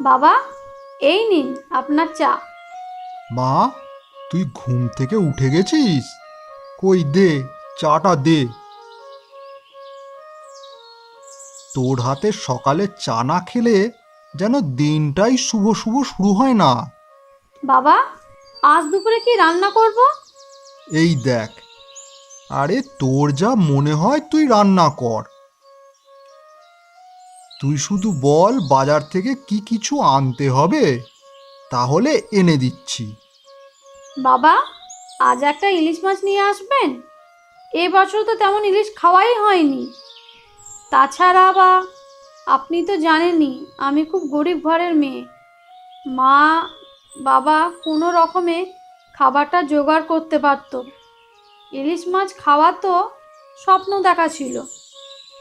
বাবা এই নিন আপনার চা। মা তুই ঘুম থেকে উঠে গেছিস? কই দে চাটা দে। তোর হাতে সকালে চা না খেলে যেন দিনটাই শুভ শুভ শুরু হয় না। বাবা আজ দুপুরে কি রান্না করব? এই দেখ। আরে তোর যা মনে হয় তুই রান্না কর। তুই শুধু বল বাজার থেকে কি কিছু আনতে হবে? তাহলে এনে দিচ্ছি। বাবা আজ একটা ইলিশ মাছ নিয়ে আসবেন? এ বছর তো তেমন ইলিশ খাওয়াই হয়নি। তাছাড়া বা আপনি তো জানেনই আমি খুব গরিব ঘরের মেয়ে। মা বাবা কোনো রকমে খাবারটা জোগাড় করতে পারতো। ইলিশ মাছ খাওয়া তো স্বপ্ন দেখা ছিল।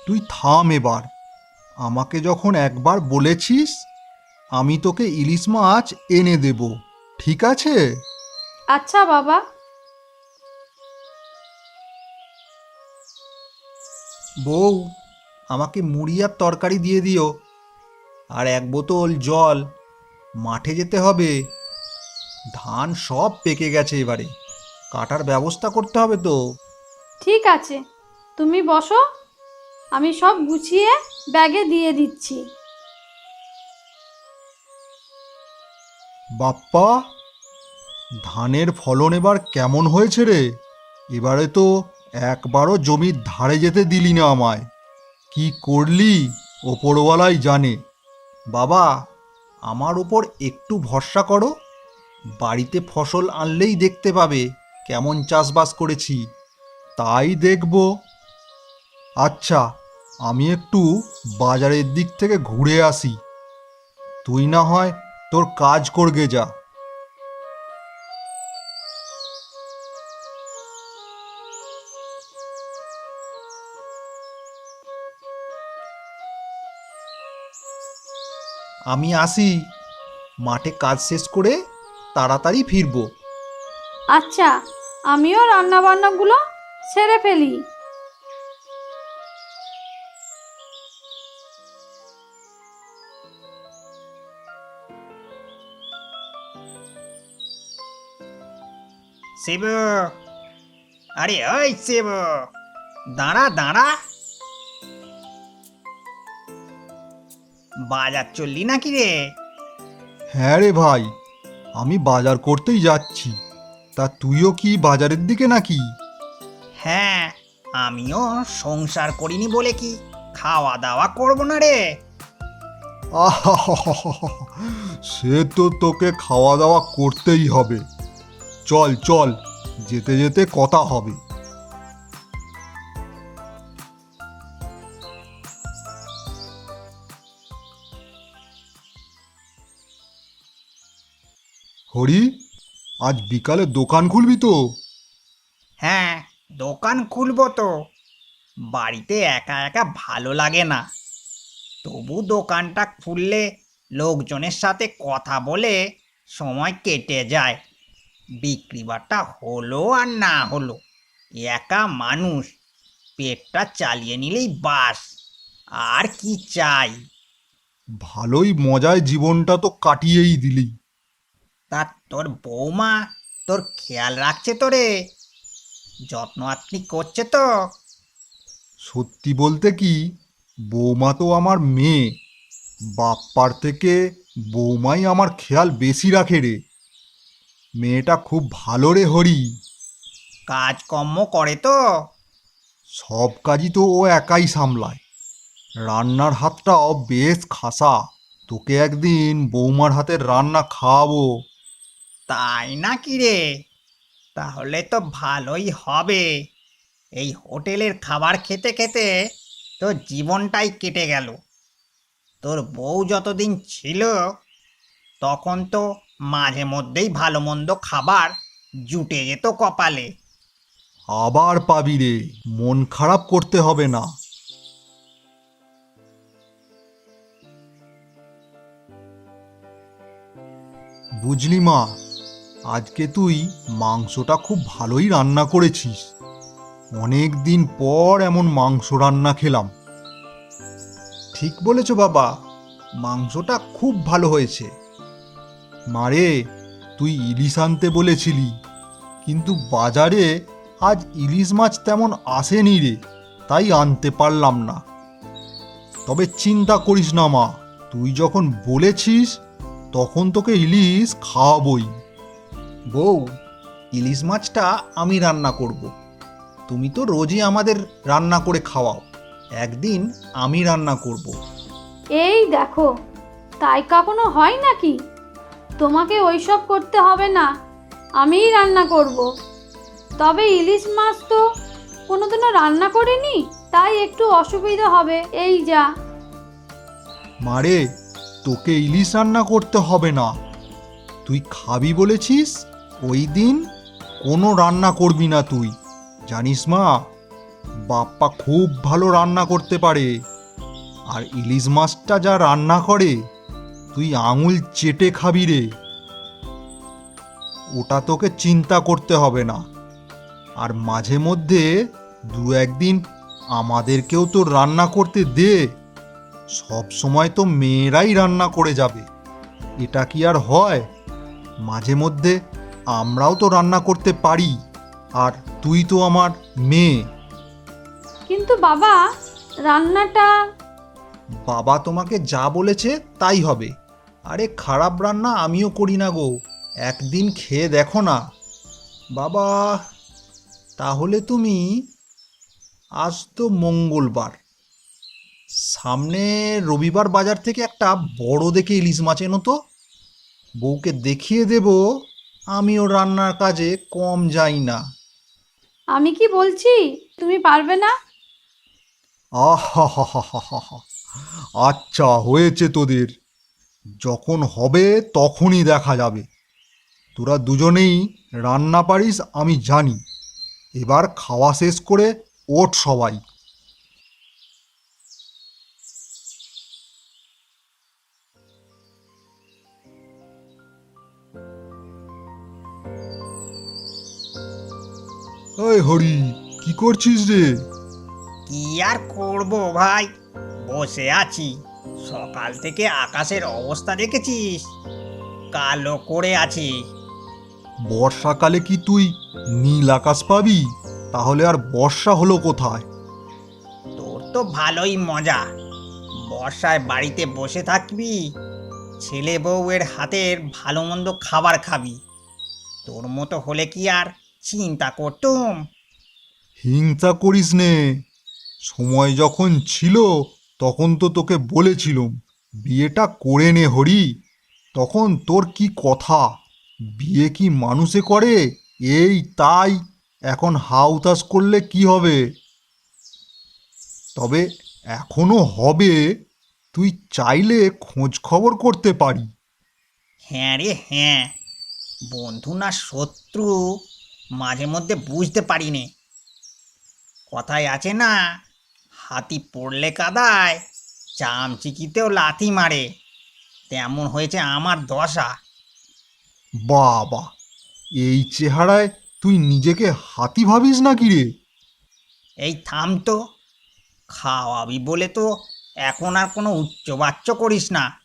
তুই থাম এবার। আমাকে যখন একবার বলেছিস আমি তোকে ইলিশ মাছ এনে দেব ঠিক আছে? আচ্ছা বাবা। বউ আমাকে মুড়ি আর তরকারি দিয়ে দিও আর এক বোতল জল। মাঠে যেতে হবে। ধান সব পেকে গেছে এবারে। কাটার ব্যবস্থা করতে হবে তো। ঠিক আছে। তুমি বসো। আমি সব গুছিয়ে ব্যাগে দিয়ে দিচ্ছি। বাপ্পা, ধানের ফলন এবার কেমন হয়েছে রে? এবারে তো একবারও জমির ধারে যেতে দিলি না আমায়। কি করলি, ওপরওয়ালাই জানে। বাবা, আমার ওপর একটু ভরসা করো। বাড়িতে ফসল আনলেই দেখতে পাবে কেমন চাষবাস করেছি। তাই দেখব আচ্ছা আমি একটু বাজারের দিক থেকে ঘুরে আসি। তুই না হয় তোর কাজ করগে যা। আমি আসি, মাঠে কাজ শেষ করে তাড়াতাড়ি ফিরবো। আচ্ছা আমিও রান্না বান্নাগুলো সেরে ফেলি। শিবু। আরে ওই শিবু। দাঁড়া দাঁড়া। বাজার চললি নাকি রে? হ্যাঁ রে ভাই আমি বাজার করতেই যাচ্ছি। তা তুইও কি বাজারের দিকে নাকি? হ্যাঁ আমিও সংসার করিনি বলে কি খাওয়া দাওয়া করব না রে? সে তো তোকে খাওয়া দাওয়া করতেই হবে। চল চল, যেতে যেতে কথা হবে। হরি, আজ বিকালে দোকান খুলবি তো? হ্যাঁ দোকান খুলবো তো। বাড়িতে একা একা ভালো লাগে না। তবু দোকানটা খুললে লোকজনের সাথে কথা বলে সময় কেটে যায়। বিক্রি বাটা হলো আর না হলো। একা মানুষ পেটটা চালিয়ে নিলেই বাস। আর কি চাই? ভালোই মজায় জীবনটা তো কাটিয়েই দিলি। তা তোর বৌমা তোর খেয়াল রাখছে তো রে যত্ন আত্মি করছে তো? সত্যি বলতে কি বৌমা তো আমার মেয়ে। বাপ্পার থেকে বৌমাই আমার খেয়াল বেশি রাখে রে। মেয়েটা খুব ভালো রে হরি। কাজকর্ম করে তো। সব কাজই তো ও একাই সামলায়। রান্নার হাতটাও বেশ খাসা। তোকে একদিন বৌমার হাতের রান্না খাওয়াবো। তাই না নাকি রে? তাহলে তো ভালোই হবে। এই হোটেলের খাবার খেতে খেতে তোর জীবনটাই কেটে গেল। তোর বউ যতদিন ছিল তখন তো মাঝে মধ্যেই ভালো মন্দ খাবার জুটে যেত কপালে। আবার পাবি রে, মন খারাপ করতে হবে না। বুঝলি মা, আজকে তুই মাংসটা খুব ভালোই রান্না করেছিস। অনেক দিন পর এমন মাংস রান্না খেলাম। ঠিক বলেছ বাবা, মাংসটা খুব ভালো হয়েছে। মারে তুই ইলিশ আনতে বলেছিলি, কিন্তু বাজারে আজ ইলিশ মাছ তেমন আসেনি রে, তাই আনতে পারলাম না। তবে চিন্তা করিস না মা, তুই যখন বলেছিস, তখন তোকে ইলিশ খাওয়াবই। বউ, ইলিশ মাছটা আমি রান্না করব। তুমি তো রোজই আমাদের রান্না করে খাওয়াও, একদিন আমি রান্না করব। এই দেখো, তাই কখনো হয় নাকি? তোমাকে ওইসব করতে হবে না। আমিই রান্না করব। তবে ইলিশ মাছ তো কোনোদিনও রান্না করিনি, তাই একটু অসুবিধা হবে। এই যা। মারে, তোকে ইলিশ রান্না করতে হবে না। তুই খাবি বলেছিস? ওই দিন কোনো রান্না করবি না তুই। জানিস মা, বাপ্পা খুব ভালো রান্না করতে পারে। আর ইলিশ মাছটা যা রান্না করে তুই আঙুল চেটে খাবি রে। ওটা তোকে চিন্তা করতে হবে না। আর মাঝে মধ্যে দু একদিন আমাদেরকেও তো রান্না করতে দে। সব সময় তো মেয়েরাই রান্না করে যাবে। এটা কি আর হয়? মাঝে মধ্যে আমরাও তো রান্না করতে পারি আর তুই তো আমার মেয়ে। কিন্তু বাবা রান্নাটা বাবা তোমাকে যা বলেছে তাই হবে। আরে খারাপ রান্না আমিও করি না গো। একদিন খেয়ে দেখো না। বাবা তাহলে তুমি আজ তো মঙ্গলবার। সামনে রবিবার বাজার থেকে একটা বড় দেখে ইলিশ মাছ এনো তো। বউকে দেখিয়ে দেব আমিও রান্নার কাজে কম যাই না। আমি কি বলছি? তুমি পারবে না? আহা আচ্ছা হয়েছে তোদের। যখন হবে তখনই দেখা যাবে। তোরা দুজনেই রান্না পারিস, আমি জানি। এবার খাওয়া শেষ করে ওঠ সবাই। ওই হরি, কি করছিস রে? কি আর করব ভাই? বসে আছি। সকাল থেকে আকাশের অবস্থা দেখেছিস? কালো করে আছি। বর্ষাকালে কি তুই নীল আকাশ পাবি? তাহলে আর বর্ষা হলো কোথায়? তোর তো ভালোই মজা। বর্ষায় বাড়িতে বসে থাকবি ছেলে বউয়ের হাতের ভালো মন্দ খাবার খাবি। তোর মতো হলে কি আর চিন্তা করতুম? হিংসা করিস নে। সময় যখন ছিল তখন তো তোকে বলেছিলুম, বিয়েটা করে নে হরি। তখন তোর কি কথা? বিয়ে কি মানুষে করে? এই তাই, এখন হাউতাস করলে কি হবে? তবে এখনও হবে, তুই চাইলে খোঁজ খবর করতে পারি। হ্যাঁ রে হ্যাঁ। বন্ধু না শত্রু, মাঝে মধ্যে বুঝতে পারিনি। কথায় আছে না হাতি পড়লে কাদায় চামচিকিতেও লাথি মারে। তেমন হয়েছে আমার দশা। বাবা এই চেহারায় তুই নিজেকে হাতি ভাবিস নাকি রে? এই থাম তো খাওয়াবি বলে তো এখন আর কোনো উচ্চবাচ্য করিস না।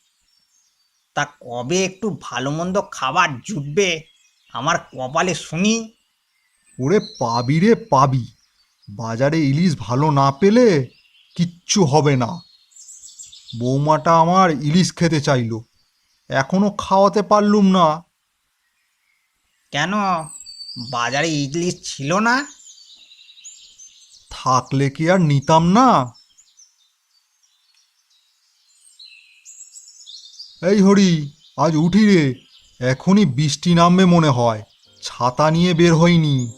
তা কবে একটু ভালো মন্দ খাবার জুটবে আমার কপালে শুনি। ওরে পাবি রে পাবি। বাজারে ইলিশ ভালো না পেলে কিচ্ছু হবে না। বৌমাটা আমার ইলিশ খেতে চাইলো এখনও খাওয়াতে পারলুম না। কেন? বাজারে ইলিশ ছিল না? থাকলে কি আর নিতাম না? এই হরি আজ উঠি রে এখনই বৃষ্টি নামবে মনে হয় ছাতা নিয়ে বের হইনি।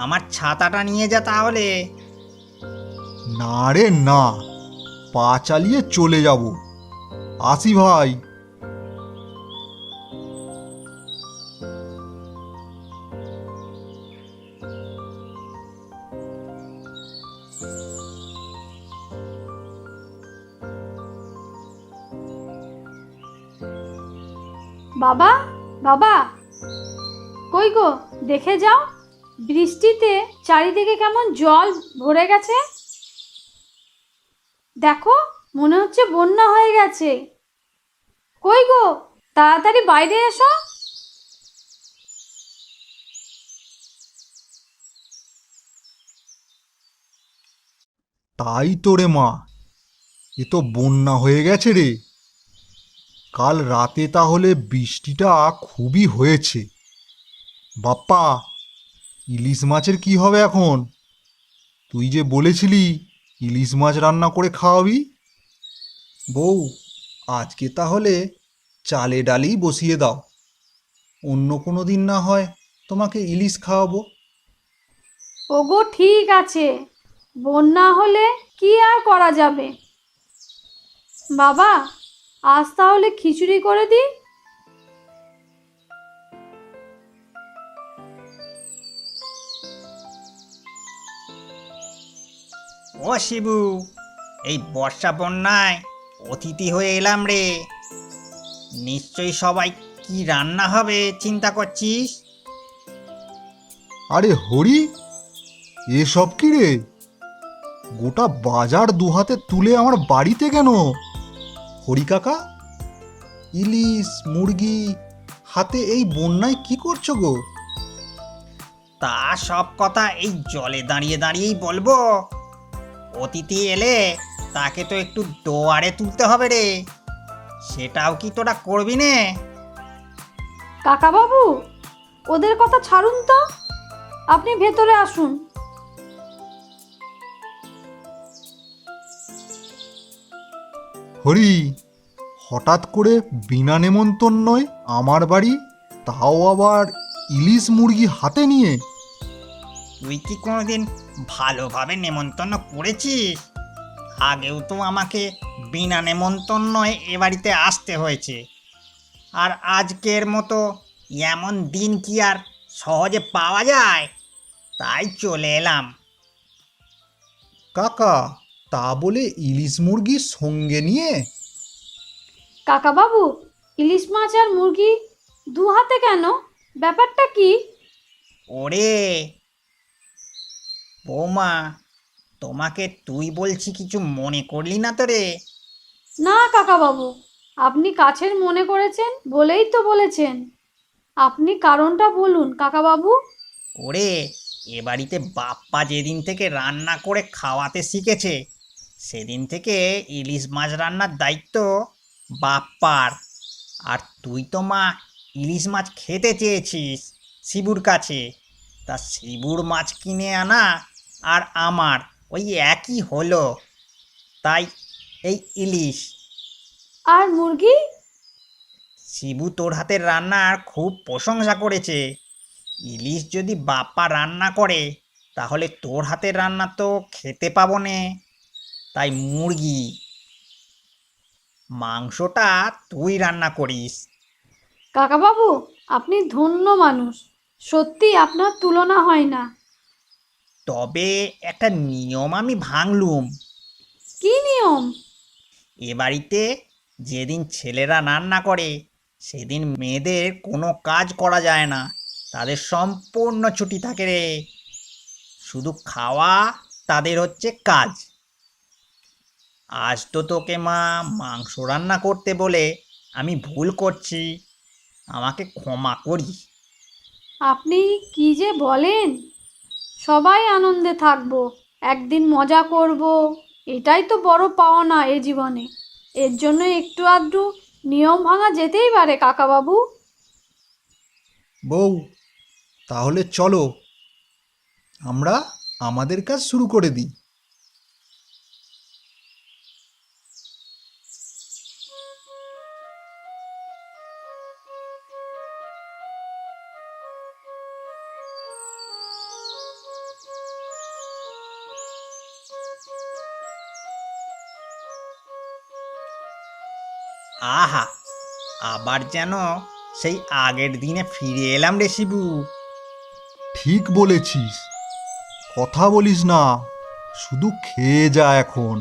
আমার ছাতাটা নিয়ে যা তাহলে। না রে না। পা চালিয়ে চলে যাব। আসি ভাই। বাবা বাবা। কই গো? দেখে যাও। বৃষ্টিতে চারিদিকে কেমন জল ভরে গেছে? দেখো, মনে হচ্ছে বন্যা হয়ে গেছে। কই গো, তাড়াতাড়ি বাইরে এসো। তাই তো রে মা, এ তো বন্যা হয়ে গেছে রে। কাল রাতে তাহলে বৃষ্টিটা খুবই হয়েছে। বাপ্পা ইলিশ মাছের কি হবে এখন? তুই যে বলেছিলি ইলিশ মাছ রান্না করে খাওয়াবি? বউ, আজকে তাহলে চালে ডালেই বসিয়ে দাও। অন্য কোনো দিন না হয় তোমাকে ইলিশ খাওয়াবো। ওগো, ঠিক আছে। বন্যা হলে কি আর করা যাবে? বাবা, আজ তাহলে খিচুড়ি করে দিই? ও শিবু এই বর্ষা বন্যায় অতিথি হয়ে এলাম রে। নিশ্চয়ই সবাই কি রান্না হবে চিন্তা করছিস? আরে হরি এসব কি রে? গোটা বাজার দুহাতে তুলে আমার বাড়িতে কেন? হরি কাকা ইলিশ মুরগি হাতে এই বন্যায় কি করছ গো? তা সব কথা এই জলে দাঁড়িয়ে দাঁড়িয়েই বলব। অতিথি এলে তাকে তো একটু দোয়ারে তুলতে হবে রে। সেটাও কি তোরা করবি নে? কাকাবাবু ওদের কথা ছাড়ুন তো। আপনি ভেতরে আসুন। হরি হঠাৎ করে বিনা নেমন্তন্নয় আমার বাড়ি তাও আবার ইলিশ মুরগি হাতে নিয়ে? তুই কি কোনোদিন ভালোভাবে নেমন্তন্ন করেছিস আগেও তো আমাকে বিনা নেমন্তন্নয় এ বাড়িতে আসতে হয়েছে। আর আজকের মতো এমন দিন কি আর সহজে পাওয়া যায়? তাই চলে এলাম। কাকা তা বলে ইলিশ মুরগি সঙ্গে নিয়ে? কাকাবাবু ইলিশ মাছ আর মুরগি দু হাতে কেন? ব্যাপারটা কি? ওরে বৌমা তোমাকে তুই বলছি কিছু মনে করলি না তো রে? না কাকাবাবু। আপনি কাছের মনে করেছেন বলেই তো বলেছেন। আপনি কারণটা বলুন কাকাবাবু। ওরে এ বাড়িতে বাপ্পা যেদিন থেকে রান্না করে খাওয়াতে শিখেছে সেদিন থেকে ইলিশ মাছ রান্নার দায়িত্ব বাপ্পার। আর তুই তো মা ইলিশ মাছ খেতে চেয়েছিস শিবুর কাছে। তা শিবুর মাছ কিনে আনা আর আমার ওই একই হলো। তাই এই ইলিশ। আর মুরগি? শিবু তোর হাতের রান্নার খুব প্রশংসা করেছে। ইলিশ যদি বাপ্পা রান্না করে তাহলে তোর হাতের রান্না তো খেতে পাবো নে। তাই মুরগি মাংসটা তুই রান্না করিস। কাকাবাবু আপনি ধন্য মানুষ। সত্যি আপনার তুলনা হয় না। তবে একটা নিয়ম আমি ভাঙলুম। কি নিয়ম? এ বাড়িতে যেদিন ছেলেরা রান্না করে সেদিন মেয়েদের কোনো কাজ করা যায় না। তাদের সম্পূর্ণ ছুটি থাকে রে। শুধু খাওয়া তাদের হচ্ছে কাজ। আজ তো তোকে মা মাংস রান্না করতে বলে আমি ভুল করছি। আমাকে ক্ষমা করি। আপনি কি যে বলেন? সবাই আনন্দে থাকব, একদিন মজা করব। এটাই তো বড় পাওয়া না এ জীবনে। এর জন্য একটু আধটু নিয়ম ভাঙা যেতেই পারে, কাকাবাবু। বউ, তাহলে চলো, আমরা আমাদের কাজ শুরু করে দিই। আবার যেন সেই আগের দিনে ফিরে এলাম রে শিবু। ঠিক বলেছিস। কথা বলিস না, শুধু খেয়ে যা এখন।